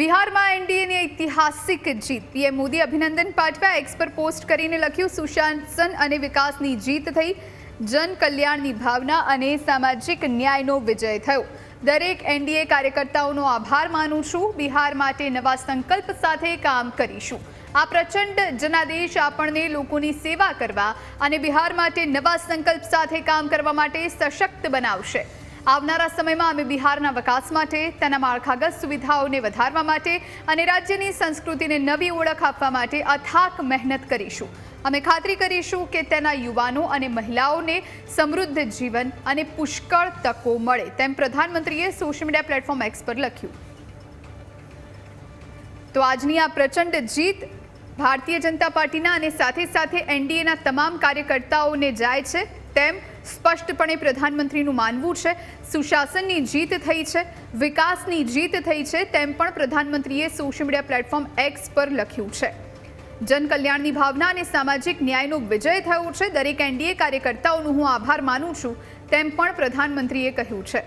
બિહારમાં એનડીએની ઐતિહાસિક જીત. પીએમ મોદી અભિનંદન પાઠવ્યા. એક્સ પર પોસ્ટ કરીને લખ્યું સુશાસન અને વિકાસની જીત થઈ. જન કલ્યાણની ભાવના અને સામાજિક ન્યાયનો વિજય થયો. દરેક એનડીએ કાર્યકર્તાઓનો આભાર માનું છું. બિહાર માટે નવા સંકલ્પ સાથે કામ કરીશું. આ પ્રચંડ જનાદેશ આપણને લોકોની સેવા કરવા અને બિહાર માટે નવા સંકલ્પ સાથે કામ કરવા માટે સશક્ત બનાવશે. આવનારા સમયમાં અમે બિહારના વિકાસ માટે, તેના માળખાગત સુવિધાઓને વધારવા માટે અને રાજ્યની સંસ્કૃતિને નવી ઓળખ આપવા માટે અથાક મહેનત કરીશું. અમે ખાતરી કરીશું કે તેના યુવાનો અને મહિલાઓને સમૃદ્ધ જીવન અને પુષ્કળ તકો મળે, તેમ પ્રધાનમંત્રીએ સોશિયલ મીડિયા પ્લેટફોર્મ એક્સ પર લખ્યું. તો આજની આ પ્રચંડ જીત ભારતીય જનતા પાર્ટીના અને સાથે સાથે એનડીએના તમામ કાર્યકર્તાઓને જાય છે. તેમ સ્પષ્ટપણે પ્રધાનમંત્રીનું માનવું છે. સુશાસનની જીત થઈ છે, વિકાસની જીત થઈ છે, તેમ પણ પ્રધાનમંત્રીએ સોશિયલ મીડિયા પ્લેટફોર્મ એક્સ પર લખ્યું છે. જનકલ્યાણની ભાવના અને સામાજિક ન્યાયનો વિજય થયો છે. દરેક એનડીએ કાર્યકર્તાઓનું હું આભાર માનું છું, તેમ પણ પ્રધાનમંત્રીએ કહ્યું છે.